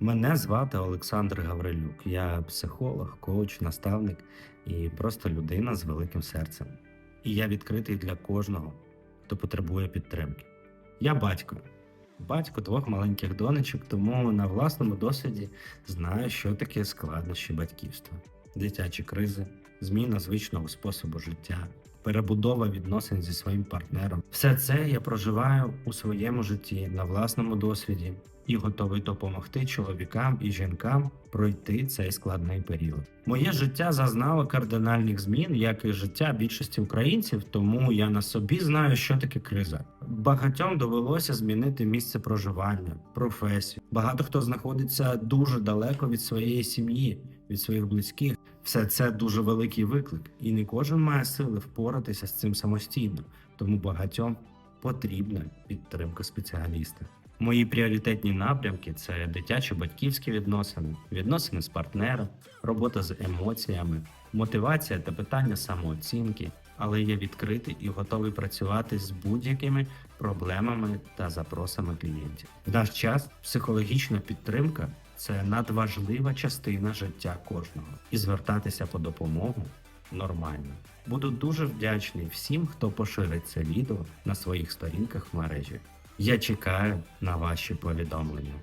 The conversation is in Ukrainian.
Мене звати Олександр Гаврилюк. Я психолог, коуч, наставник і просто людина з великим серцем. І я відкритий для кожного, хто потребує підтримки. Я батько, батько двох маленьких донечок, тому на власному досвіді знаю, що таке складнощі батьківства, дитячі кризи, зміна звичного способу життя, перебудова відносин зі своїм партнером. Все це я проживаю у своєму житті на власному досвіді і готовий допомогти чоловікам і жінкам пройти цей складний період. Моє життя зазнало кардинальних змін, як і життя більшості українців, тому я на собі знаю, що таке криза. Багатьом довелося змінити місце проживання, професію. Багато хто знаходиться дуже далеко від своєї сім'ї, від своїх близьких. Все це дуже великий виклик, і не кожен має сили впоратися з цим самостійно, тому багатьом потрібна підтримка спеціаліста. Мої пріоритетні напрямки це дитячо-батьківські відносини, відносини з партнером, робота з емоціями, мотивація та питання самооцінки. Але я відкритий і готовий працювати з будь-якими проблемами та запросами клієнтів. В наш час психологічна підтримка це надважлива частина життя кожного, і звертатися по допомогу нормально. Буду дуже вдячний всім, хто поширить це відео на своїх сторінках в мережі. Я чекаю на ваші повідомлення.